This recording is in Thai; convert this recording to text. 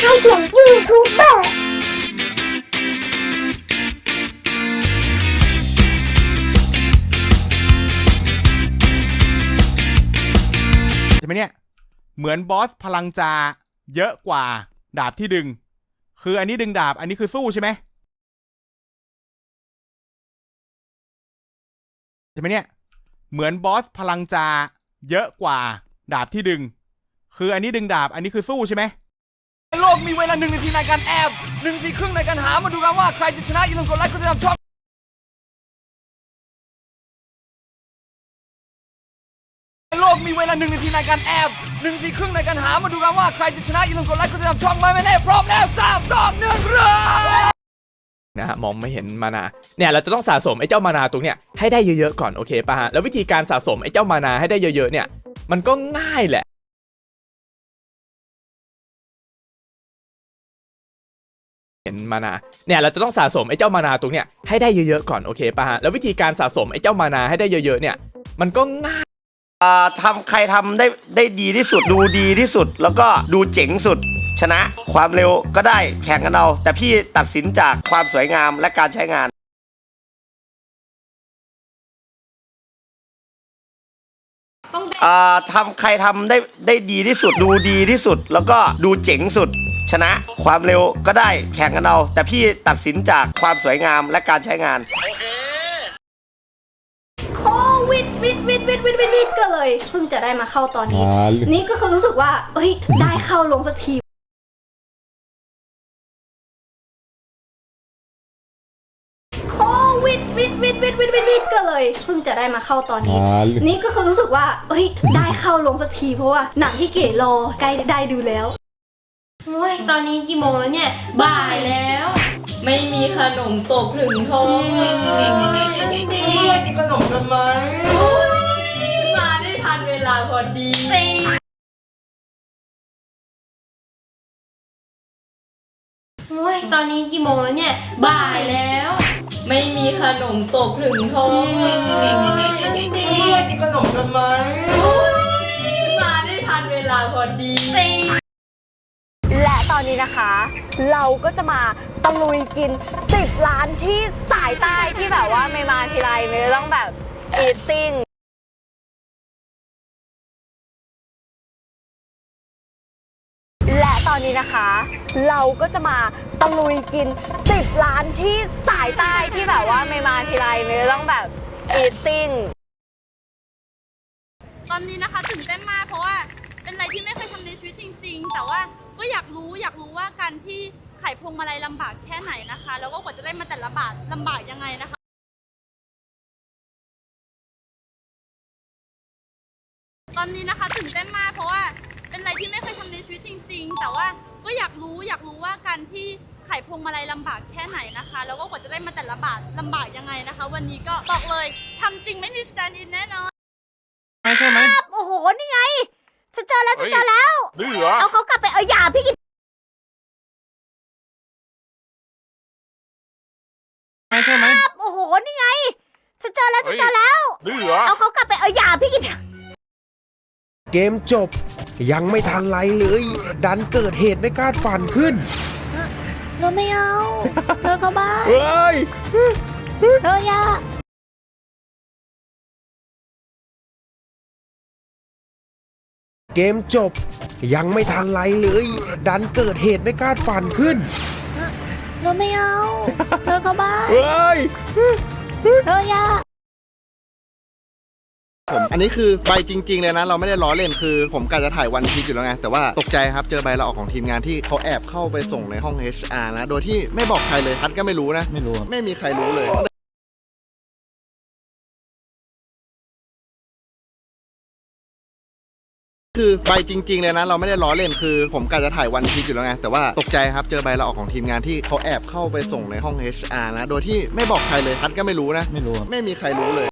ใช้เสียงยูทูบเบอร์ใช่ไหมเนี่ย เหมือนบอสพลังจาเยอะกว่าดาบที่ดึง คืออันนี้ดึงดาบ อันนี้คือสู้ใช่ไหมใช่ไหมเนี่ย เหมือนบอสพลังจาเยอะกว่าดาบที่ดึง คืออันนี้ดึงดาบ อันนี้คือสู้ใช่ไหม ลกมีเวลาหนึ่งนาทีในการแอบหนึ่งนาทีครึ่งในการหามาดูกันว่าใครจะชนะอย่าลืมกดไลค์กดติดตามช่องโลกมีเวลาหนึ่งนาทีในการแอบหนึ่งนาทีครึ่งในการหามาดูกันว่าใครจะชนะอย่าลืมกดไลค์กดติดตามช่องไม่ไม่เล่พร้อมแล้วสามสองหนึ่งเริ่มนะฮะมองไม่เห็นมานาเนี่ยเราจะต้องสะสมไอ้เจ้ามานาตรงเนี้ยให้ได้เยอะๆก่อนโอเคป่ะฮะแล้ววิธีการสะสมไอ้เจ้ามานาให้ได้เยอะๆเนี่ยมันก็ง่ายแหละ มานาเนี่ยเราจะต้องสะสมไอ้เจ้ามานาตรงเนี้ยให้ได้เยอะๆก่อนโอเคป่ะฮะแล้ววิธีการสะสมไอ้เจ้ามานาให้ได้เยอะๆเนี่ยมันก็ง่ายอ่าทำใครทำได้ได้ดีที่สุดดูดีที่สุด แล้วก็ดูเจ๋งสุด ชนะความเร็วก็ได้แข่งกันเอาแต่พี่ตัดสินจากความสวยงามและการใช้งานอ่าทำใครทำได้ได้ดีที่สุดดูดีที่สุด แล้วก็ดูเจ๋งสุด ชนะความเร็วก็ได้แข่งกันเอา แต่พี่ตัดสินจากความสวยงามและการใช้งาน โควิดวิดวิดวิดวิดวิดวิดก็เลยเพิ่งจะได้มาเข้าตอนนี้นี่ก็คือรู้สึกว่า เอ้ย ได้เข้าลงสักที โควิดวิดวิดวิดวิดวิดวิดก็เลยเพิ่งจะได้มาเข้าตอนนี้นี่ก็คือรู้สึกว่า เอ้ย ได้เข้าลงสักทีเพราะว่าหนังที่เก๋รอใกล้ได้ดูแล้ว โอ้ยตอนนี้กี่โมงแล้วเนี่ย บ่ายแล้ว ไม่มีขนมตกถึงท้องเลยกินขนมทำไมมาได้ทันเวลาพอดี โอ้ยตอนนี้กี่โมงแล้วเนี่ย บ่ายแล้ว ไม่มีขนมตกถึงท้องเลยกินขนมทำไมมาได้ทันเวลาพอดีและต อนนี้นะคะ เราก็จะมาตะลุยกิน 10 ร้านที่สายใต้ที่แบบว่าไม่มาทีไรไม่ต้องแบบอีติ้งและตอนนี้นะคะ เราก็จะมาตะลุยกิน 10 ร้านที่สายใต้ที่แบบว่าไม่มาทีไรไม่ต้องแบบอีติ้งตอนนี้นะคะตื่นเต้นมากเพราะว่า เป็นอะไรที่ไม่เคยทำในชีวิตจริง ๆ แต่ว่าก็อยากรู้อยากรู้ว่าการที่ไขพวงมาลัยลำบากแค่ไหนนะคะ แล้วก็กว่าจะได้มาแต่ละบาทลำบากยังไงนะคะ ตอนนี้นะคะตื่นเต้นมากเพราะว่าเป็นอะไรที่ไม่เคยทำในชีวิตจริง ๆ แต่ว่าก็อยากรู้อยากรู้ว่าการที่ไขพวงมาลัยลำบากแค่ไหนนะคะ แล้วก็กว่าจะได้มาแต่ละบาทลำบากยังไงนะคะ วันนี้ก็บอกเลยทำจริงไม่มีสแตนด์อินแน่นอนไม่ใช่ไหม โอ้โห นี่ไง ฉันเจอแล้วฉันเจอแล้ว ดื้อเหรอเอาเขากลับไปเอายาพี่กินไม่ใช่ไหมโอ้โหนี่ไง ฉันเจอแล้วฉันเจอแล้ว ดื้อเหรอเอาเขากลับไปเอายาพี่กินเกมจบ ยังไม่ทันไรเลย ดันเกิดเหตุไม่คาดฝันขึ้น เธอไม่เอา เธอก็บ้าเฮ้ย เธออย่า เกมจบ ยังไม่ทันไรเลย ดันเกิดเหตุไม่คาดฝันขึ้น เธอไม่เอาเธอก็บ้าเฮ้ย เธออย่าผมอันนี้คือใบจริง ๆ เลยนะ เราไม่ได้ล้อเล่นคือ ผมกะจะถ่ายวันพีชอยู่แล้วไง แต่ว่าตกใจครับ เจอใบลาออกของทีมงานที่เขาแอบเข้าไปส่งในห้อง HR นะ โดยที่ไม่บอกใครเลยทัดก็ไม่รู้นะ ไม่รู้ไม่มีใครรู้เลย คือใบจริง ๆ เลยนะ เราไม่ได้ล้อเล่นคือ ผมกะจะถ่ายวันพีชอยู่แล้วไง แต่ว่าตกใจครับ เจอใบลาออกของทีมงานที่เขาแอบเข้าไปส่งในห้อง HR นะ โดยที่ไม่บอกใครเลยทัดก็ไม่รู้นะ ไม่รู้ไม่มีใครรู้เลย